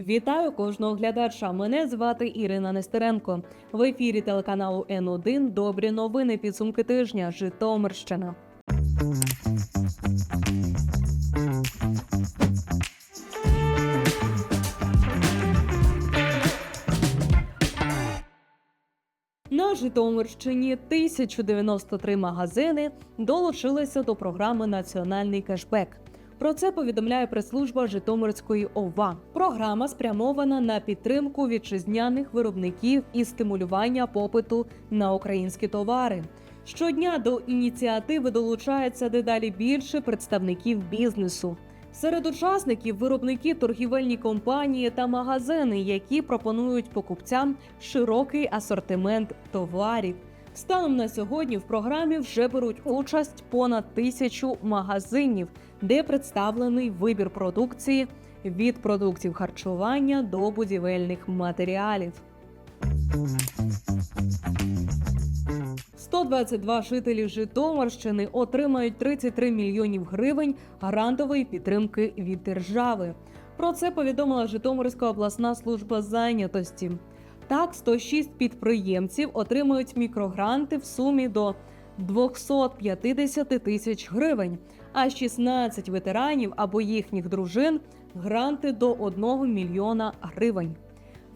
Вітаю кожного глядача. Мене звати Ірина Нестеренко. В ефірі телеканалу Н1 Добрі новини підсумки тижня. Житомирщина. На Житомирщині 1093 магазини долучилися до програми Національний кешбек. Про це повідомляє прес-служба Житомирської ОВА. Програма спрямована на підтримку вітчизняних виробників і стимулювання попиту на українські товари. Щодня до ініціативи долучається дедалі більше представників бізнесу. Серед учасників виробники торгівельні компанії та магазини, які пропонують покупцям широкий асортимент товарів. Станом на сьогодні в програмі вже беруть участь понад тисячу магазинів, де представлений вибір продукції від продуктів харчування до будівельних матеріалів. 122 жителі Житомирщини отримають 33 мільйонів гривень грантової підтримки від держави. Про це повідомила Житомирська обласна служба зайнятості. Так, 106 підприємців отримують мікрогранти в сумі до 250 тисяч гривень, а 16 ветеранів або їхніх дружин гранти до 1 мільйона гривень.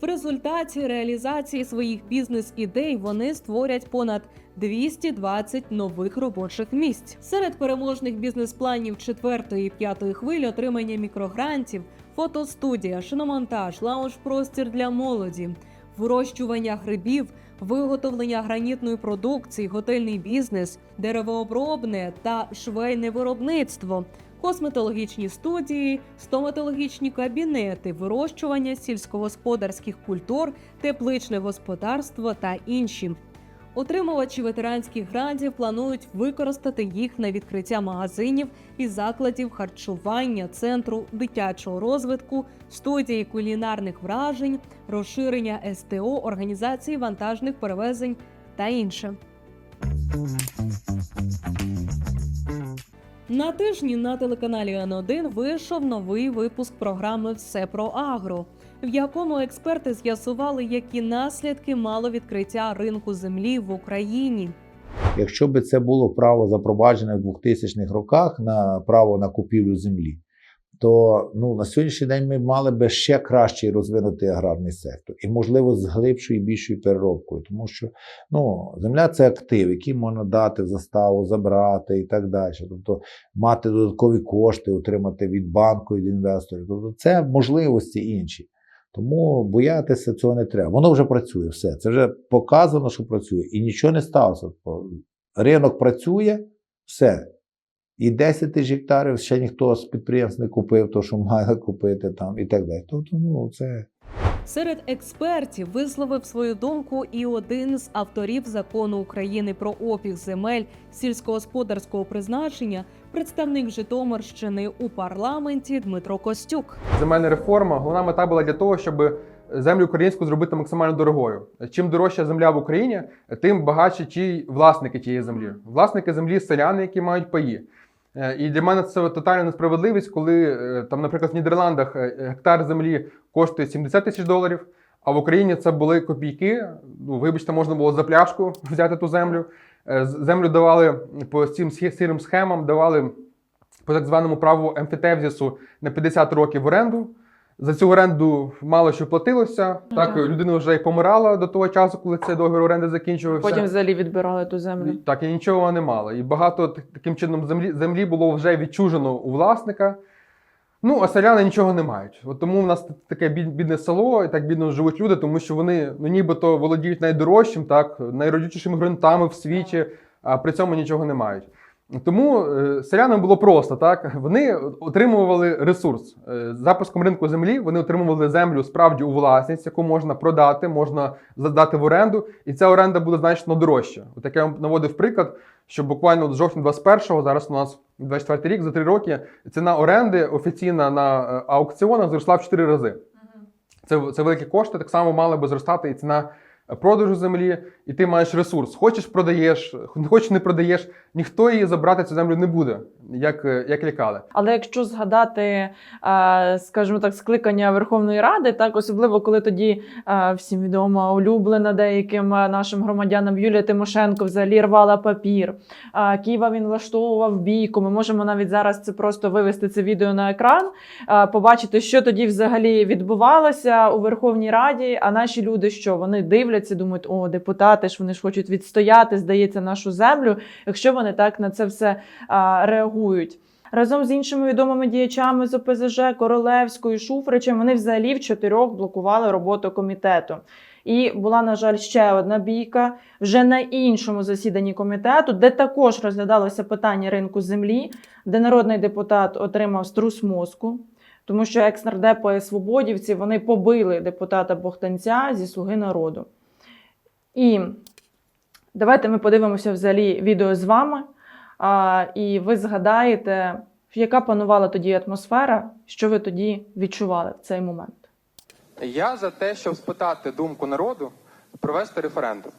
В результаті реалізації своїх бізнес-ідей вони створять понад 220 нових робочих місць. Серед переможних бізнес-планів четвертої і п'ятої хвилі отримання мікрогрантів, фотостудія, шиномонтаж, лаунж-простір для молоді, вирощування грибів, виготовлення гранітної продукції, готельний бізнес, деревообробне та швейне виробництво. Косметологічні студії, стоматологічні кабінети, вирощування сільськогосподарських культур, тепличне господарство та інші. Отримувачі ветеранських грантів планують використати їх на відкриття магазинів і закладів харчування, центру дитячого розвитку, студії кулінарних вражень, розширення СТО, організації вантажних перевезень та інше. На тижні на телеканалі Н1 вийшов новий випуск програми Все про агро, в якому експерти з'ясували, які наслідки мало відкриття ринку землі в Україні. Якщо би це було право запроваджене в 2000-х роках на право на купівлю землі, то ну, на сьогоднішній день ми мали би ще кращий розвинутий аграрний сектор і, можливо, з глибшою і більшою переробкою, тому що ну, земля це актив, який можна дати в заставу, забрати і так далі. Тобто мати додаткові кошти, отримати від банку, від інвесторів. Тобто це можливості інші. Тому боятися цього не треба. Воно вже працює, все. Це вже показано, що працює. І нічого не сталося. Ринок працює, все. І 10 тисяч гектарів ще ніхто з підприємств не купив, то, що має купити там і так далі. Тобто, ну, це Серед експертів висловив свою думку і один з авторів закону України про обіг земель сільськогосподарського призначення, представник Житомирщини у парламенті Дмитро Костюк. Земельна реформа головна мета була для того, щоб землю українську зробити максимально дорогою. Чим дорожча земля в Україні, тим багатші ті власники тієї землі. Власники землі селяни, які мають паї. Е, І для мене це тотальна несправедливість, коли е, там, наприклад, в Нідерландах е, гектар землі коштує 70 тисяч доларів, а в Україні це були копійки. Ну, вибачте, можна було за пляшку взяти ту землю. Е, Землю давали по цим сірим схемам, давали по так званому праву емфітевзісу на 50 років в оренду. За цю оренду мало що платилося. Так, людина вже і помирала до того часу, коли цей договір оренди закінчувався. Потім взагалі відбирали ту землю. Так, і нічого не мало. І багато таким чином землі, землі було вже відчужено у власника. Ну, а селяни нічого не мають. От тому в нас таке бідне село, і так бідно живуть люди, тому що вони ну, нібито володіють найдорожчим, так, найродючішими ґрунтами в світі, а при цьому нічого не мають. Тому е, селянам було просто так. Вони отримували ресурс. Е, з запуском ринку землі вони отримували землю справді у власність, яку можна продати, можна задати в оренду, і ця оренда буде значно дорожча. От я вам наводив приклад, що буквально з жовтня 21-го, зараз у нас 24 рік, за 3 роки, ціна оренди офіційна на е, аукціонах зросла в 4 рази. Це, це великі кошти. Так само мала би зростати і ціна продажу землі. і ти маєш ресурс. Хочеш продаєш, хочеш не продаєш, ніхто її забрати цю землю не буде, як, е, як лякали. Але якщо згадати, е, скажімо так, скликання Верховної Ради, так особливо коли тоді е, всім відома улюблена деяким нашим громадянам Юлія Тимошенко взагалі рвала папір. Києва він влаштовував бійку. Ми можемо навіть зараз це просто вивести це відео на екран, побачити, що тоді взагалі відбувалося у Верховній Раді. А наші люди, що вони дивляться, думають, о, депутати ж вони ж хочуть відстояти, здається, нашу землю. Якщо вони так на це все а, реагують. Разом з іншими відомими діячами з ОПЗЖ, Королевською, Шуфричем, вони взагалі в чотирьох блокували роботу комітету. І була, на жаль, ще одна бійка вже на іншому засіданні комітету, де також розглядалося питання ринку землі, де народний депутат отримав струс мозку, тому що екс-нардепи свободівці вони побили депутата Богданця зі Слуги народу. І давайте ми подивимося взагалі відео з вами. А, і ви згадаєте, яка панувала тоді атмосфера, що ви тоді відчували в цей момент. Я за те, щоб спитати думку народу, провести референдум.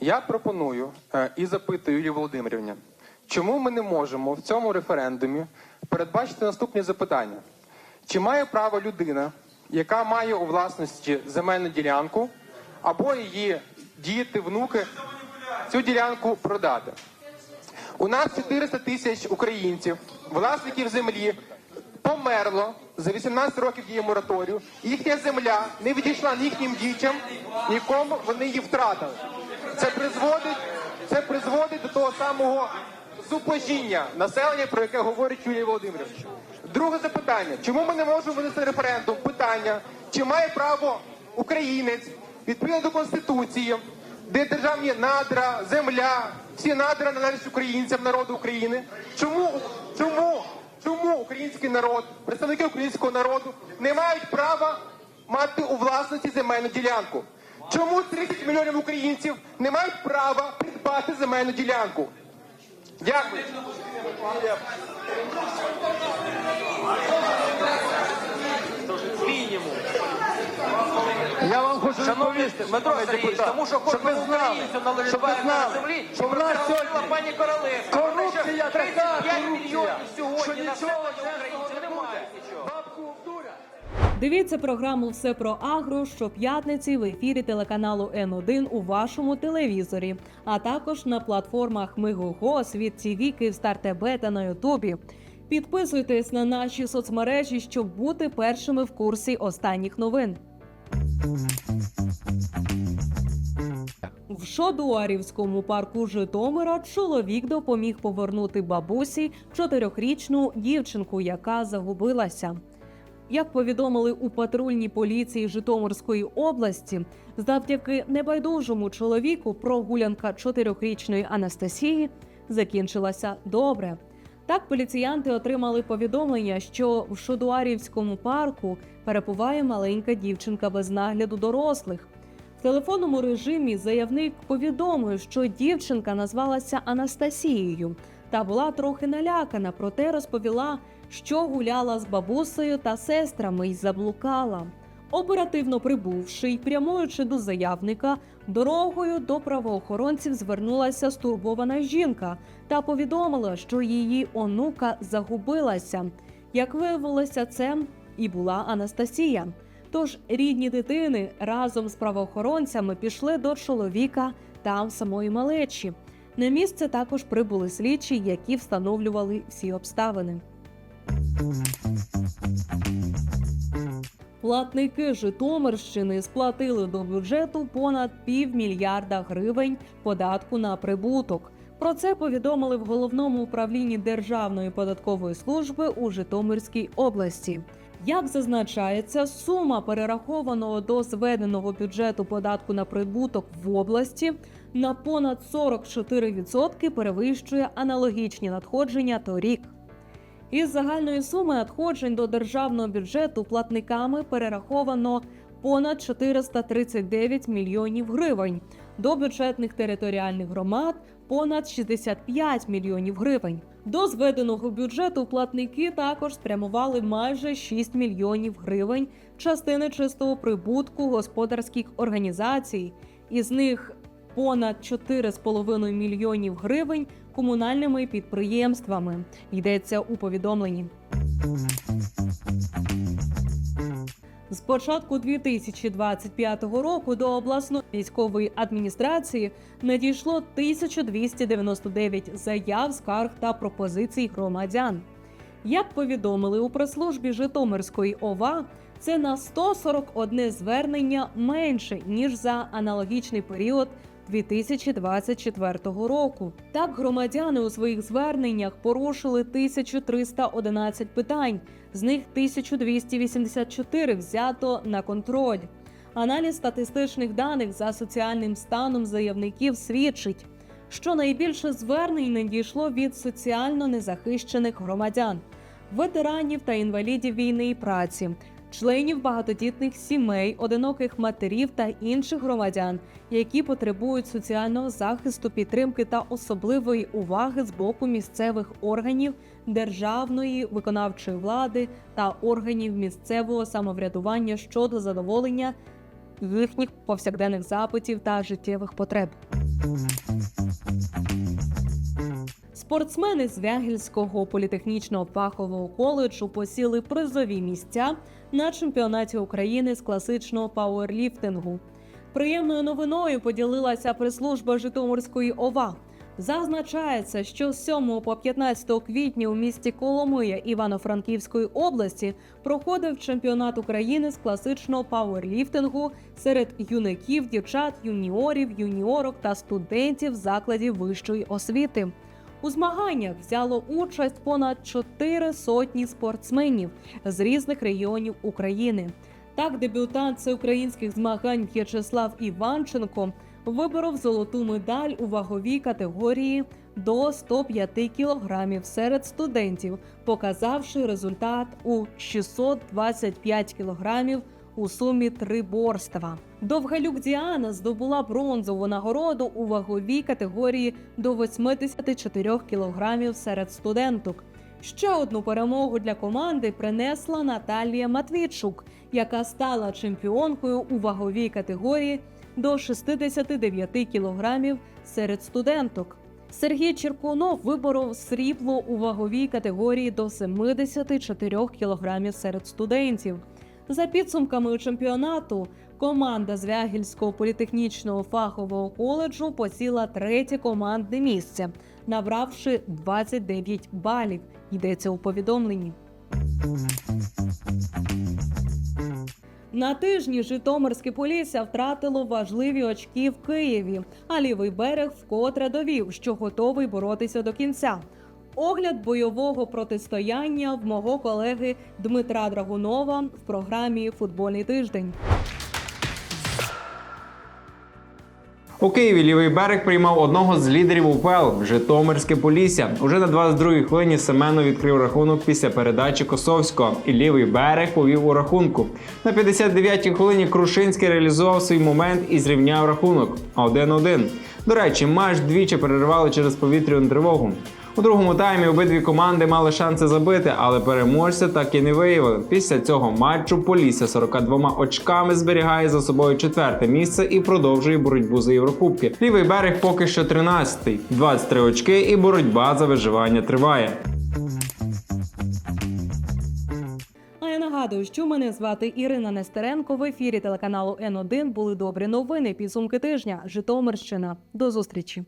Я пропоную е, і запитую Юлію Володимирівні, чому ми не можемо в цьому референдумі передбачити наступні запитання: чи має право людина, яка має у власності земельну ділянку, або її діти, внуки цю ділянку продати? У нас 400 тисяч українців, власників землі, померло за 18 років дії мораторію. Їхня земля не відійшла ні їхнім дітям, нікому вони її втратили. Це призводить, це призводить до того самого зубожіння населення, про яке говорить Юлія Володимирович. Друге запитання: чому ми не можемо винести референдум? Питання, чи має право українець відповідно до конституції, де державні надра, земля, всі надра належать українцям, народу України. Чому чому? Чому український народ, представники українського народу не мають права мати у власності земельну ділянку? Чому 30 мільйонів українців не мають права придбати земельну ділянку? Дякую. Я вам хочу відповісти, Дмитро Сергійович, депутат, тому що щоб ви кожному знали, українцю щоб ви належить знали, на землі, що і в про нас це говорила сьогодні пані Королевська. корупція така 35 корупція, мільйонів що сьогодні нічого населення чесного українців не немає буде. Бабку. Дивіться програму Все про агро щоп'ятниці в ефірі телеканалу Н1 у вашому телевізорі, а також на платформах Мигого, Світ ТВ, Київстар ТБ та на Ютубі. Підписуйтесь на наші соцмережі, щоб бути першими в курсі останніх новин. В Шодуарівському парку Житомира чоловік допоміг повернути бабусі чотирьохрічну дівчинку, яка загубилася. Як повідомили у патрульній поліції Житомирської області, завдяки небайдужому чоловіку прогулянка чотирьохрічної Анастасії закінчилася добре. Так, поліціянти отримали повідомлення, що в Шодуарівському парку перебуває маленька дівчинка без нагляду дорослих. В телефонному режимі заявник повідомив, що дівчинка назвалася Анастасією та була трохи налякана, проте розповіла, що гуляла з бабусею та сестрами й заблукала. Оперативно прибувши й прямуючи до заявника, дорогою до правоохоронців звернулася стурбована жінка та повідомила, що її онука загубилася. Як виявилося, це і була Анастасія. Тож рідні дитини разом з правоохоронцями пішли до чоловіка та самої малечі. На місце також прибули слідчі, які встановлювали всі обставини. Платники Житомирщини сплатили до бюджету понад півмільярда гривень податку на прибуток. Про це повідомили в головному управлінні Державної податкової служби у Житомирській області. Як зазначається, сума перерахованого до зведеного бюджету податку на прибуток в області на понад 44% перевищує аналогічні надходження торік. Із загальної суми надходжень до державного бюджету платниками перераховано понад 439 мільйонів гривень, до бюджетних територіальних громад понад 65 мільйонів гривень. До зведеного бюджету платники також спрямували майже 6 мільйонів гривень частини чистого прибутку господарських організацій. Із них понад 4,5 мільйонів гривень комунальними підприємствами. Йдеться у повідомленні. З початку 2025 року до обласної військової адміністрації надійшло 1299 заяв, скарг та пропозицій громадян. Як повідомили у прес-службі Житомирської ОВА, це на 141 звернення менше ніж за аналогічний період 2024 року. Так, громадяни у своїх зверненнях порушили 1311 питань, з них 1284 взято на контроль. Аналіз статистичних даних за соціальним станом заявників свідчить, що найбільше звернень надійшло від соціально незахищених громадян, ветеранів та інвалідів війни і праці, членів багатодітних сімей, одиноких матерів та інших громадян, які потребують соціального захисту, підтримки та особливої уваги з боку місцевих органів державної виконавчої влади та органів місцевого самоврядування щодо задоволення їхніх повсякденних запитів та життєвих потреб. Спортсмени з Вягільського політехнічного фахового коледжу посіли призові місця на чемпіонаті України з класичного пауерліфтингу. Приємною новиною поділилася прес-служба Житомирської ОВА. Зазначається, що з 7 по 15 квітня у місті Коломия Івано-Франківської області проходив чемпіонат України з класичного пауерліфтингу серед юнаків, дівчат, юніорів, юніорок та студентів закладів вищої освіти. У змаганнях взяло участь понад чотири сотні спортсменів з різних регіонів України. Так, дебютант всеукраїнських змагань В'ячеслав Іванченко виборов золоту медаль у ваговій категорії до 105 кілограмів серед студентів, показавши результат у 625 кілограмів у сумі триборства. Довгалюк Діана здобула бронзову нагороду у ваговій категорії до 84 кілограмів серед студенток. Ще одну перемогу для команди принесла Наталія Матвійчук, яка стала чемпіонкою у ваговій категорії до 69 кілограмів серед студенток. Сергій Черкунов виборов срібло у ваговій категорії до 74 кілограмів серед студентів. За підсумками чемпіонату, команда з Вягільського політехнічного фахового коледжу посіла третє командне місце, набравши 29 балів. Йдеться у повідомленні. На тижні Житомирське Полісся втратило важливі очки в Києві, а лівий берег вкотре довів, що готовий боротися до кінця. Огляд бойового протистояння в мого колеги Дмитра Драгунова в програмі Футбольний тиждень. У Києві лівий берег приймав одного з лідерів УПЛ Житомирське Полісся. Уже на 22-й хвилині Семено відкрив рахунок після передачі Косовського, і лівий берег повів у рахунку. На 59-й хвилині Крушинський реалізував свій момент і зрівняв рахунок 1-1. До речі, матч двічі переривали через повітряну тривогу. У другому таймі обидві команди мали шанси забити, але переможця так і не виявили. Після цього матчу Полісся 42 очками зберігає за собою четверте місце і продовжує боротьбу за Єврокубки. Лівий берег поки що 13-й, 23 очки, і боротьба за виживання триває. А я нагадую, що мене звати Ірина Нестеренко. В ефірі телеканалу Н1 були добрі новини. Підсумки тижня. Житомирщина. До зустрічі.